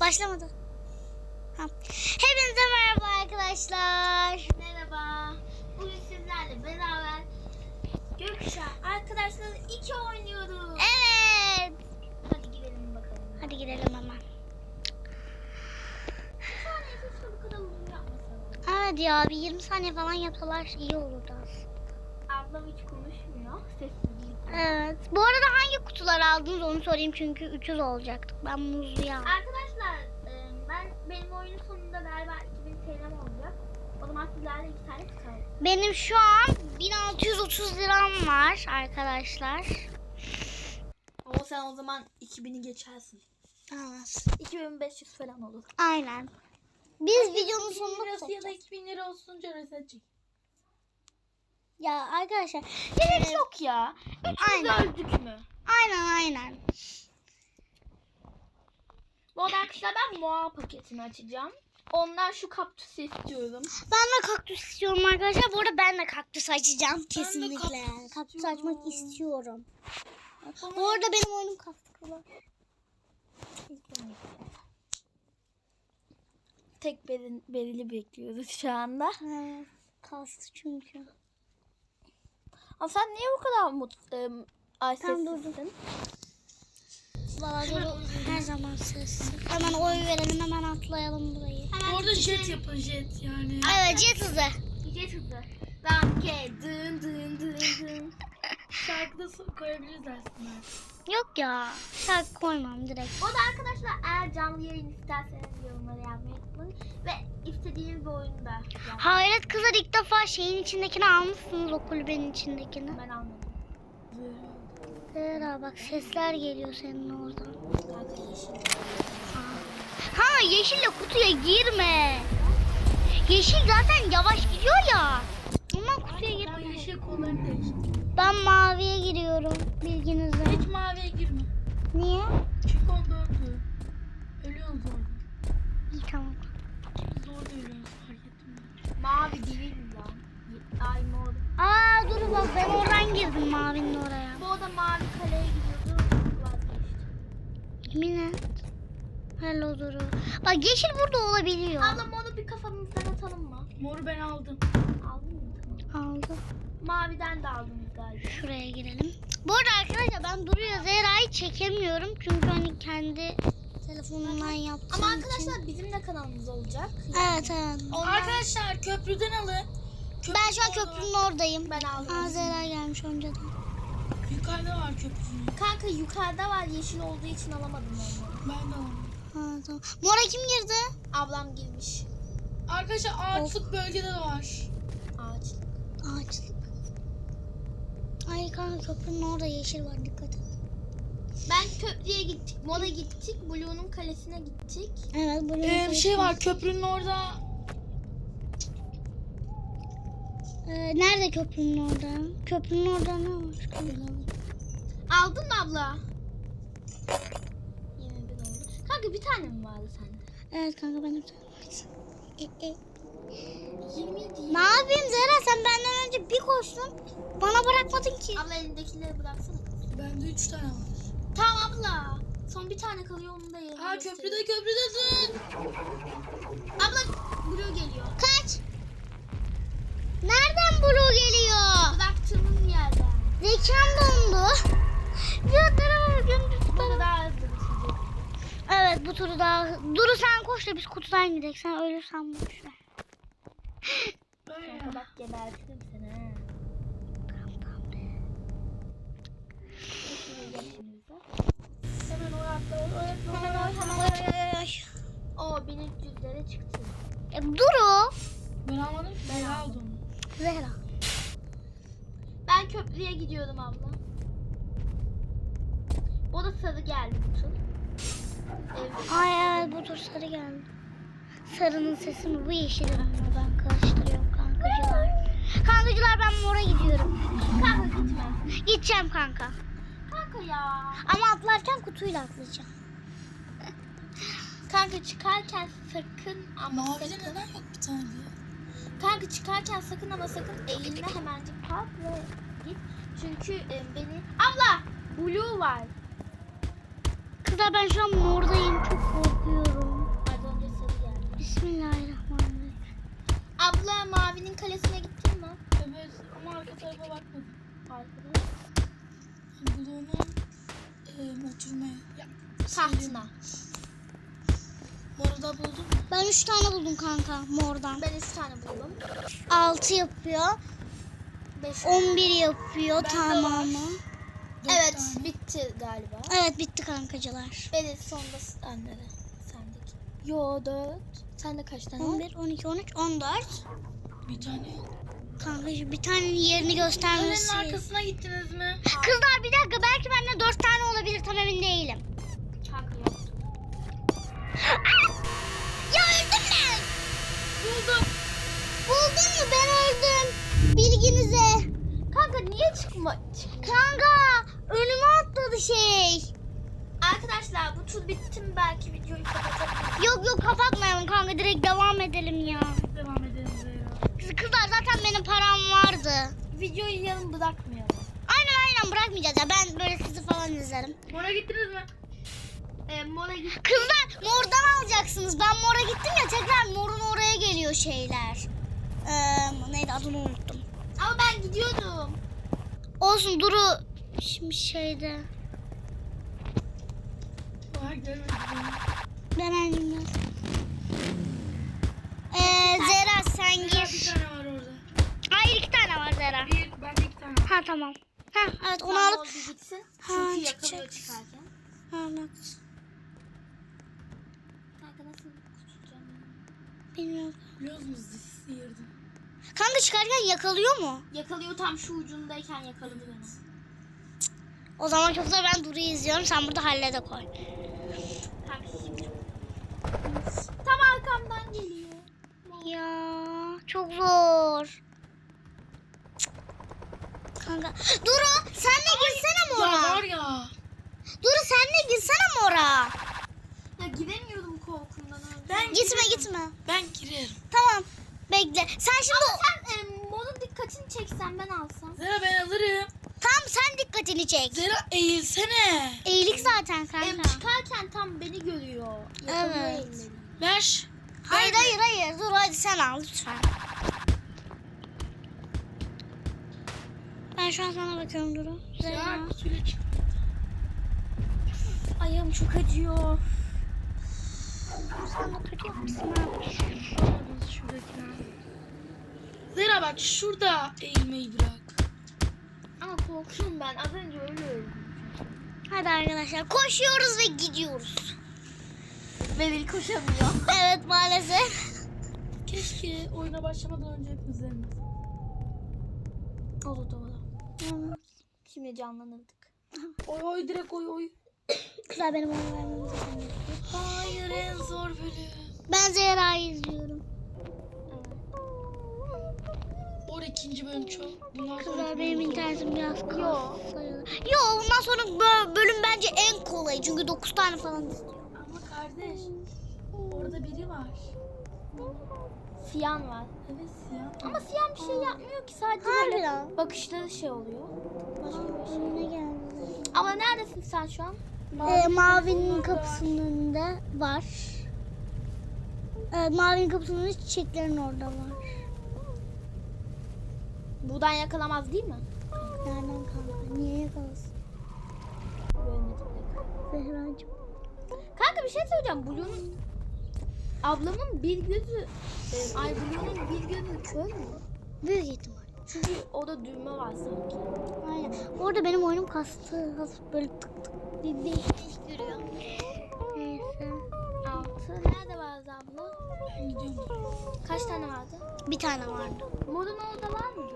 Başlamadı. Ha. Hepinize merhaba arkadaşlar. Merhaba. Bugün sizlerle beraber Gökkuşağı arkadaşlarla iki oynuyoruz. Evet. Hadi girelim bakalım. Hadi girelim hemen. Evet ya bir 20 saniye falan yapsalar iyi olurdu aslında. Ablam hiç konuşmuyor. Sessizlik. Evet. Bu arada hangi kutular aldınız onu sorayım çünkü 300 olacaktık. Ben muzluyu aldım. Arkadaşlar e, ben benim oyunun sonunda galiba 2000 TL'm olacak. O zaman sizlerle iki tane kutu aldım. Benim şu an 1630 liram var arkadaşlar. Ama sen o zaman 2000'i geçersin. Evet. 2500 falan olur. Aynen. Biz videonun sonunda lirası ya da tutacağız. 2000 lira olsun çek. Ya arkadaşlar. Gerek yok ya. Aynen. Öldük mü? Aynen aynen. Bu arada arkadaşlar ben Moa paketini açacağım. Ondan şu kaktüsü istiyorum. Ben de kaktüs istiyorum arkadaşlar. Bu arada ben de kaktüs açacağım kesinlikle. kaktüs kaktüs açmak istiyorum. Bu arada benim oyunum kaktüs. Tek beril, berili bekliyoruz şu anda. Evet, kastı çünkü. Ama sen niye bu kadar mutlu? Ay Tam sessizsin? Valla her zaman sessiz. Hemen oy verelim hemen atlayalım burayı. Orada jet yapın jet yani. Evet jet hızı. Gece hızı. Danke dın dın dın dın. Şarkıda koyabiliriz aslında. Yok ya şarkı koymam direkt. O da arkadaşlar eğer canlı yayın isterseniz yorumlara yazmayı unutmayın. Ve istediğiniz bir oyunu da yazmayı. Hayret kızlar ilk defa şeyin içindekini almışsınız o kulübenin içindekini. Ben almadım. Zehra bak sesler geliyor senin oradan. Ha yeşille kutuya girme. Yeşil zaten yavaş gidiyor ya. Ama kutuya Ya girme. yeşil kollarını değiştir. Ben maviye giriyorum bilginizle. Hiç maviye girme. Niye? Çünkü onda öldü. Ölüyoruz orada. İyi tamam. Biz de orada ölüyoruz fark ettim ben. Mavi değil lan. Ay mor. Aa dur bak ben oradan girdim mavinin oraya. Bu da mavi kaleye gidiyordu. Yemin et. Hello Duru. Bak yeşil burada olabiliyor. Ablam onu bir kafamızdan atalım mı? Moru ben aldım. Aldın mı? Tamam. Aldım. Maviden de aldınız galiba. Şuraya girelim. Bu arada arkadaşlar ben Duru'ya Zehra'yı çekemiyorum. Çünkü hani kendi telefonumdan yaptığım Ama için. arkadaşlar bizim de kanalımız olacak. Evet evet. Onlar... Arkadaşlar köprüden alın. Ben şu an köprünün oradayım. Ben aldım. Aa Zehra gelmiş önceden. Yukarıda var köprünün. Kanka yukarıda var yeşil olduğu için alamadım onu. Ben de aldım. Ha, tamam. Mora kim girdi? Ablam girmiş. Arkadaşlar ağaçlık bölgede de var. Ağaç. Ağaçlık. Ay kanka köprünün orada yeşil var dikkat et. Ben köprüye gittik. Moda gittik. Blue'nun kalesine gittik. Evet böyle Ee, bir şey var köprünün orada. Ee, nerede köprünün orada? Köprünün orada ne var? Aldın mı abla? 21 oldu. Kanka bir tane mi vardı sende? Evet kanka benim e, e. 20 Ne yapayım Zehra sen benden önce bir koştun. Bana bırakmadın ki. Abla elindekileri bıraksana. Bende 3 tane var. Tamam abla. Son bir tane kalıyor onu da yerim. Aa köprüde köprüde dur. Abla Blue geliyor. Kaç. Nereden Blue geliyor? Bıraktığımız yerden. Zekam dondu. Ya tarafa gündüz Bu tarafa. daha hızlı bitecek. Evet bu turu daha... Duru sen koş da biz kutudan gidelim. Sen ölürsen boş ver. Böyle. Kanka bak gebertirim seni ha. Şuraya gel şimdi bize. Hemen oraya Oo 1300'lere çıktı. E, Duru. Ben almadım. Ben aldım. Zehra. Ben köprüye gidiyorum abla. O da sarı geldi bu tur. Evet. Ay evet bu tur sarı geldi. Sarının sesi mi bu yeşilin mi? Ben karıştırıyorum kankacılar. Kankacılar ben mora gidiyorum. Kanka gitme. Gideceğim kanka. Kanka ya. Ama atlarken kutuyla atlayacağım. Kanka çıkarken sakın ama Mavide sakın... neden yok bir tane diye. Kanka çıkarken sakın ama sakın eğilme hemencik kalk ve git. Çünkü e, beni... Abla! Blue var. Kıza ben şu an mordayım. Çok korkuyorum. Az önce sarı geldi. Bismillahirrahmanirrahim. Abla mavinin kalesine gittin mi? Evet ama arka tarafa bakmadım. Arkada. Blue'nun e, oturma... Ya, Tahtına. Şeyin arada buldum? Ben 3 tane buldum kanka mordan. Ben iki tane buldum. 6 yapıyor. Beş. 11 yapıyor Bende tamamı. Dört Evet tane. bitti galiba. Evet bitti kankacılar. Benim sonunda sende de. Sendeki. Yo dört. Sende kaç tane var? 11, 12, 13, 14. Bir tane. Kankacığım bir tanenin yerini göstermesi. Ölenin arkasına gittiniz mi? Kızlar bir dakika belki bende 4 tane olabilir tam emin değilim. Kanka yok. Buldun mu ben öldüm. Bilginize. Kanka niye çıkma? Kanka önüme atladı şey. Arkadaşlar bu tur bitti mi belki videoyu kapatabiliriz. Yok yok kapatmayalım kanka direkt devam edelim ya. Devam edelim Zehra. Kız- Kızlar zaten benim param vardı. Videoyu yarım bırakmayalım. Aynen aynen bırakmayacağız ya ben böyle sizi falan izlerim. Mora gittiniz mi? Ee, Mora git. Kızlar mordan alacaksınız. Ben mora gittim ya tekrar morun oraya geliyor şeyler. Ee, neydi adını unuttum. Ama ben gidiyordum. Olsun Duru şimdi şeyde. Var görmedim. Ben annem Ee, Zera sen bir gir. tane var orada. Hayır iki tane var Zera. Bir, bende iki tane var. Ha tamam. Ha evet onu alıp. gitsin. Ha, Çünkü çıkacak. yakalıyor çıkarken. Ha, evet. Kanka nasıl tutacağım? Bilmiyorum. Biliyor musunuz dişi sıyırdım. Kanka çıkarken yakalıyor mu? Yakalıyor tam şu ucundayken yakaladı beni. O zaman çok zor ben Duru'yu izliyorum. Sen burada hallede koy. Kanka şimdi. Tam arkamdan geliyor. Ya çok zor. Kanka. Duru sen de girsene Ya mora. var ya. Duru sen de girsene mora. Ya giremiyordum korkumdan. Ben Gitme girerim. gitme. Ben girerim. Tamam. Bekle. Sen şimdi Ama sen e, Mor'un dikkatini çeksen ben alsam. Zehra ben alırım. tam sen dikkatini çek. Zehra eğilsene. Eğilik zaten Em, kanka. çıkarken tam beni görüyor. Yakalıyor Evet. ellerini. Ver. Hayır hayır hayır. Dur hadi sen al lütfen. Ben şu an sana bakıyorum Duru. Zehra. Ya şöyle çık. Ayağım çok acıyor. Sen kötü yapmışsın abi. Alamadınız şuradakiler. Zehra bak şurada eğilmeyi bırak. Ama korkuyorum ben. Az önce öyle öldüm. Hadi arkadaşlar koşuyoruz ve gidiyoruz. Beril koşamıyor. Evet maalesef. Keşke oyuna başlamadan önce hepimiz elimiz. Olur doğru. Şimdi canlanırdık. Oy oy direkt oy oy. Kızlar benim onu vermem lazım. Hayır en zor bölüm. Ben Zehra'yı izliyorum. Or ikinci bölüm çok. Bundan sonra Kızlar benim internetim biraz Yo. kasıyor. Yo bundan sonra bö- bölüm bence en kolayı. Çünkü 9 tane falan istiyor. Ama kardeş orada biri var. Siyan var. Evet siyah. Ama Siyan bir şey yapmıyor ki. Sadece Harbiden. böyle bakışları şey oluyor. Başka bir şey. Geldi? Ama neredesin sen şu an? Ee, mavinin kapısının önünde var. Evet, mavinin kapısının önünde çiçeklerin orada var. Buradan yakalamaz değil mi? Nereden kanka? Niye yakalasın? Zehra'cığım. Kanka bir şey söyleyeceğim. Blue'nun ablamın bir gözü e, ay Blue'nun bir gözü kör mü? Büyük ihtimal. Çünkü orada düğme var sanki. Aynen. Orada benim oyunum kastı. Hafif böyle tık tık bir değişik duruyor. Neyse. Altı. Nerede vardı abla? Ben gidiyorum. Kaç tane vardı? Bir tane vardı. Morun orada var mı?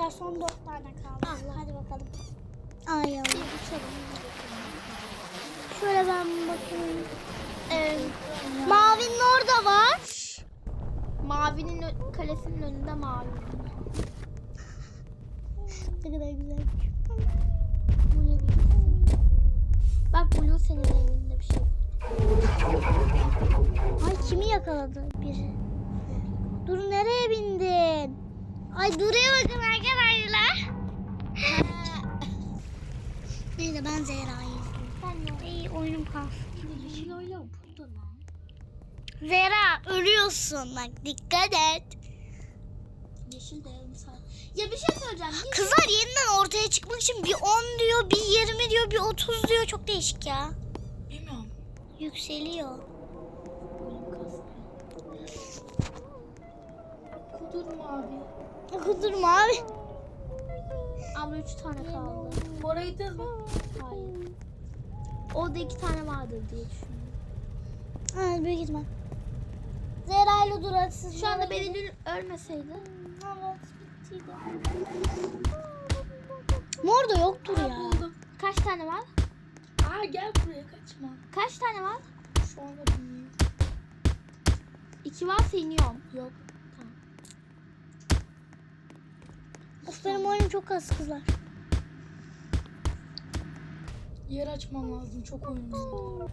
Kızlar son dört tane kaldı. Hadi bakalım. Ay yavrum. Şöyle ben bakayım. Ee, Mavinin orada var. mavinin kalesinin önünde mavi. Ne kadar güzel. Bu ne bileyim. Bak Blue senin elinde bir şey. Ay kimi yakaladı biri? Dur nereye bindin? Ay duruyor bakın arkadaşlar. Neyse ben Zehra'yı izliyorum. Ben İyi oyunum kalsın. yeşil oyla burada lan. Zehra ölüyorsun bak dikkat et. Yeşil de yarım saat. Ya bir şey söyleyeceğim. Yeşil Kızlar yeniden ortaya çıkmak için bir 10 diyor, bir 20 diyor, bir 30 diyor. Çok değişik ya. Bilmiyorum. Yükseliyor. oyun kasıyor. Kudurma abi. Abla üç tane kaldı. Oraya gittiniz mi? Hayır. O da iki tane vardır diye düşünüyorum. Ha, büyük ihtimal. Zehra ile dur hadi siz Şu anda. Beril'in ölmeseydi. Evet, bittiydi. Mor da yoktur Aa, ya. buldum. Kaç tane var? Aa gel buraya kaçma. Kaç tane var? Şu anda bilmiyorum. İki varsa iniyorum. Yok. Of benim oyunum çok az kızlar. Yer açmam lazım. Çok oyun var.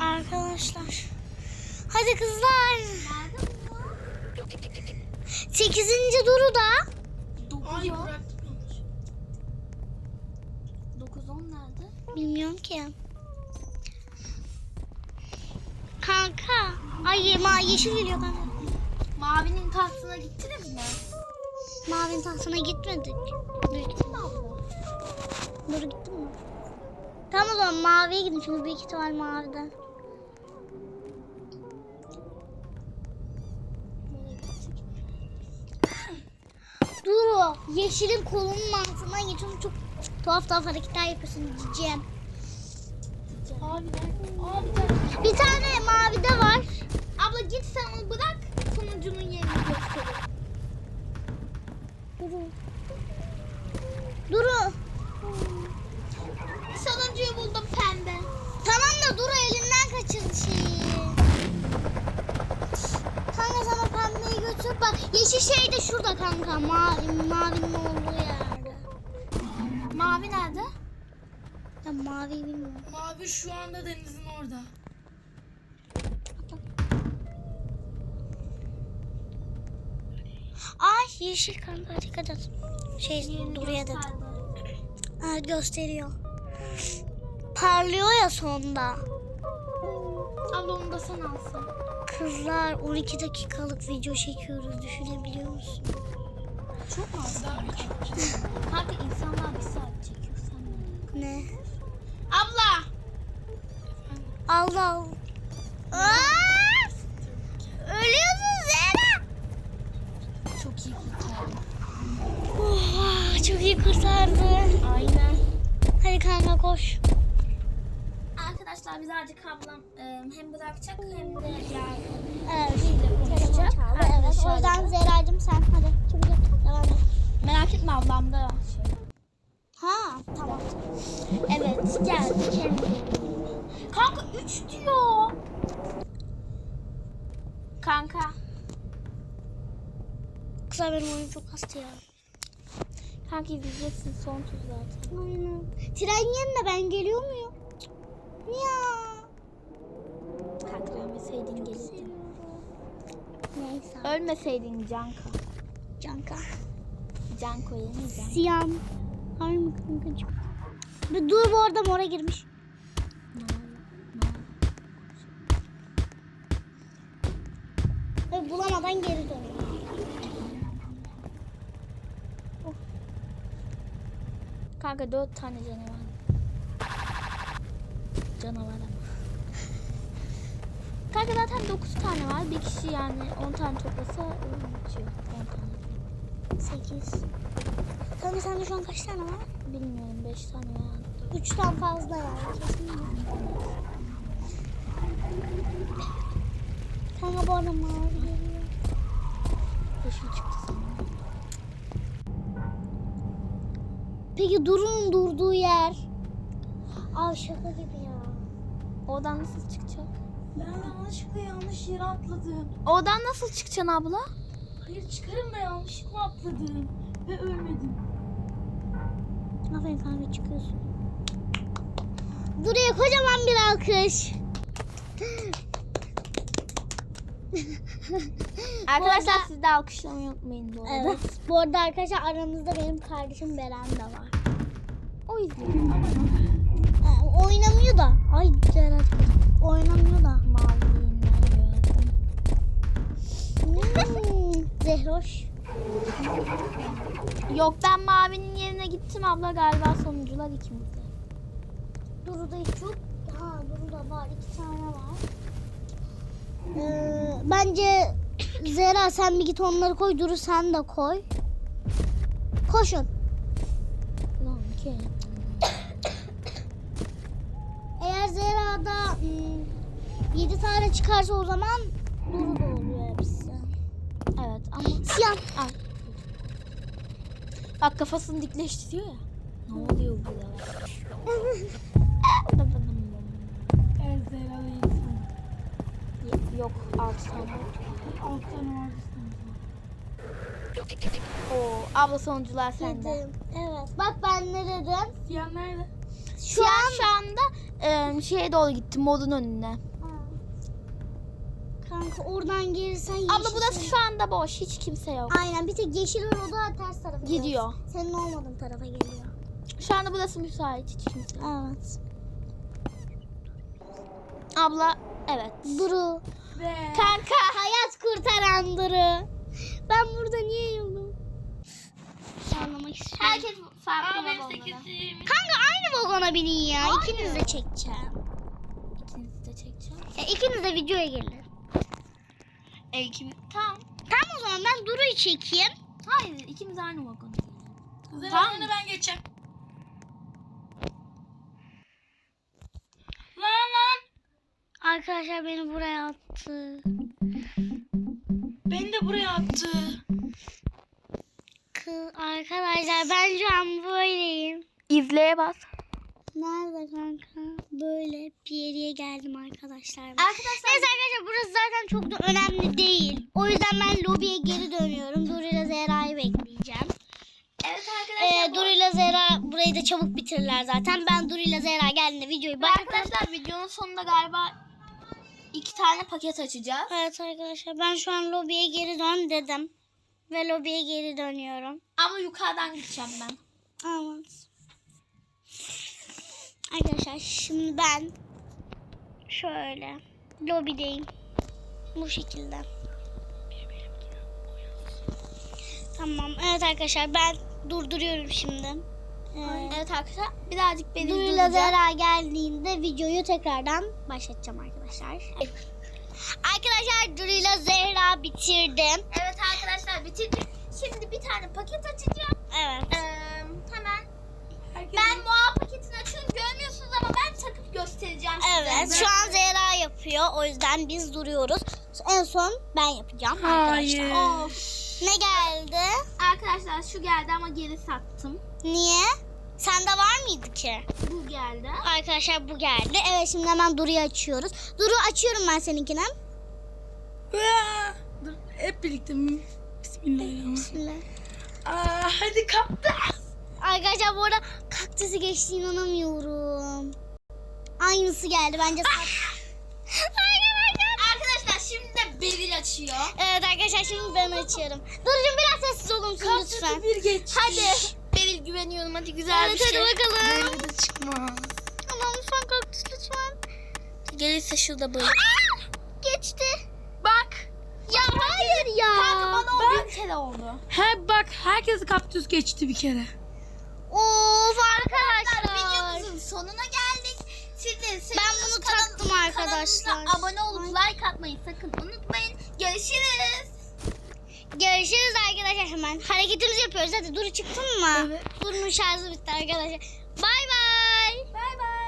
Arkadaşlar. Hadi kızlar. Nerede bu? Sekizinci duru da. Dokuz Ay on. bıraktım yanlış. Dokuz on nerede? Bilmiyorum ki. Kanka. Ay ma yeşil geliyor kanka. Mavinin tahtına gittiniz mi? Mavinin tahtına gitmedik. Büyük ihtimal. Abla. Dur gittin mi? Tamam o zaman maviye gidin çünkü büyük ihtimal mavide. Duru yeşilin kolunun altından geçiyorsun çok tuhaf tuhaf hareketler yapıyorsun cicim. Abi? Abi nerede? Bir tane mavide var. Abla git sen onu bırak. Sonuncunun yerini gösterir. Duru. Duru. Sonuncuyu buldum pembe. Tamam da Duru elinden kaçırdı şeyi. Kanka sana pembeyi götür bak. Yeşil şey de şurada kanka. Mavi, mavinin olduğu yerde. Mavi nerede? Ya mavi bilmiyorum. Mavi şu anda denizin orada. Ay yeşil kanka dikkat et. Şey Duru'ya. Gösterdi. Ha, gösteriyor. Parlıyor ya sonda. Abla onu da sen alsın. Kızlar 12 dakikalık video çekiyoruz düşünebiliyor musun? Çok mu az? Daha. Kanka insanlar bir saat çekiyor sen ne? Abla! Allah. Aa! Ölüyorsun Zehra. Çok iyi kurtardı. Oh, çok iyi kurtardı. Aynen. Hadi kanka koş. Arkadaşlar birazcık ablam e, hem bırakacak hem de yani Evet. konuşacak. Evet. O yüzden Zehra'cığım sen hadi çabucak devam et. Merak etme ablam da. Ha tamam. Evet geldik. Kanka 3 diyor. Kanka. Kızlar benim oyun çok hasta ya. Kanka izleyeceksin son tur zaten. Aynen. Tren yerine ben geliyor muyum? Ya. Kanka ölmeseydin gelirdin. Neyse. Ölmeseydin Canka. Canka. Canko yemeyeceğim. Siyam. Var mı kankacığım? Bir dur bu arada mora girmiş. Ve bulamadan geri dönüyor. Kanka 4 tane canavar. Canavar ama. Kanka zaten 9 tane var. Bir kişi yani 10 tane toplasa bitiyor. 10 tane. 8. Kanka sende şu an kaç tane var? Bilmiyorum 5 tane var. 3'ten fazla yani. Kesin mi? Kanka bu arada mavi Peki Duru'nun durduğu yer. Abi şaka gibi ya. Oradan nasıl çıkacak? Ben yanlışlıkla yanlış yere atladım. Oradan nasıl çıkacaksın abla? Hayır çıkarım da yanlışlıkla atladım. Ve ölmedim. Aferin kanka çıkıyorsun. Duru'ya kocaman bir alkış. Arkadaşlar siz de alkışlamayı unutmayın bu arada. Evet. Bu arada arkadaşlar aramızda benim kardeşim Beren de var. O izliyor. Ee, oynamıyor da. Ay Ceren. Oynamıyor da. Maviliğinden gördüm. Zehroş. Yok ben mavinin yerine gittim abla galiba sonuncular ikimiz de. Duru'da hiç yok. Ha Duru'da var. iki tane var. Ee, bence Zehra sen bir git onları koy. Duru sen de koy. Koşun. Lan ki. Eğer Zehra'da 7 tane çıkarsa o zaman Duru da oluyor hepsi. Evet ama Siyah. Ay. Bak kafasını dikleştiriyor ya. Ne oluyor burada? Evet Zehra da yedi tane. Yok altı tane. Altı tane vardı sanırım. Oo, abla sonuncular sende. Dedim. Evet. Bak ben ne dedim? Siyah nerede? Şu an şu anda e, şeye doğru gitti modun önüne. Kanka oradan gelirsen yeşil. Abla burası şu anda boş. Hiç kimse yok. Aynen bir tek yeşil var o da ters tarafa Gidiyor. Senin olmadığın tarafa geliyor. Şu anda burası müsait. Hiç kimse yok. Evet. Abla evet. Duru. Ve Kanka. Hayat kurtaran Duru. Ben burada niye yokum? Anlamak istiyorum. Herkes farklı vagonlara. Kanka aynı vagona binin ya. İkiniz de çekeceğim. İkinizi de çekeceğim. Ya, ikiniz de videoya gelin. E, ikimiz. Tamam. Tamam o zaman ben Duru'yu çekeyim. Hayır ikimiz aynı vagona. Zehra Tamam. önüne ben geçeceğim. Lan lan. Arkadaşlar beni buraya attı. Beni de buraya attı. Kız arkadaşlar ben şu an böyleyim. İzleye bas. Nerede kanka? Böyle bir yere geldim arkadaşlar. Arkadaşlar Neyse arkadaşlar burası zaten çok da önemli değil. O yüzden ben lobiye geri dönüyorum. Duru ile Zehra'yı bekleyeceğim. Evet arkadaşlar. Ee, Duru ile Zehra burayı da çabuk bitirirler zaten. Ben Duru ile Zehra geldiğinde videoyu Ve başlatırım. arkadaşlar videonun sonunda galiba iki tane paket açacağız. Evet arkadaşlar ben şu an lobiye geri dön dedim. Ve lobiye geri dönüyorum. Ama yukarıdan gideceğim ben. Evet. Arkadaşlar şimdi ben şöyle lobideyim. Bu şekilde. Tamam. Evet arkadaşlar ben durduruyorum şimdi. Evet arkadaşlar birazcık beni Duru ile durduracağım. Zehra geldiğinde videoyu tekrardan başlatacağım arkadaşlar. Arkadaşlar Duru ile Zehra bitirdim. Evet arkadaşlar bitirdik. Şimdi bir tane paket açacağım. Evet. Ee, hemen Herkes ben muha paketini açıyorum görmüyorsunuz ama ben takıp göstereceğim size. Evet şu an Zehra yapıyor. O yüzden biz duruyoruz. En son ben yapacağım Hayır. arkadaşlar. Of. Ne geldi? Arkadaşlar şu geldi ama geri sattım. Niye? Sende var mıydı ki? Bu geldi. Arkadaşlar bu geldi. Evet şimdi hemen Duru'yu açıyoruz. Duru açıyorum ben seninkine. Dur hep birlikte. Bismillahirrahmanirrahim. Bismillah. Aa, hadi kaptı. Arkadaşlar bu arada kaktüsü geçti inanamıyorum. Aynısı geldi bence. Arkadaşlar Beril açıyor. evet arkadaşlar şimdi ben açıyorum. Duru'cum biraz sessiz olun lütfen. bir geç. Hadi. Beril güveniyorum hadi güzel Evet bir hadi şey. bakalım. Böyle de çıkmaz. Tamam lütfen kaktüs lütfen. Gelirse şurada böyle. Aa, geçti. Bak. Ya hayır ya. Kanka bana o bir kere oldu. He bak herkes kaktüs geçti bir kere. Of arkadaşlar. Videomuzun sonuna geldik. De Ben bunu taktım arkadaşlar. Abone olup like atmayı sakın unutmayın. Görüşürüz. Görüşürüz arkadaşlar hemen. Hareketimizi yapıyoruz. Hadi Duru çıktın mı? Evet. Duru'nun şarjı bitti arkadaşlar. Bay bay. Bay bay.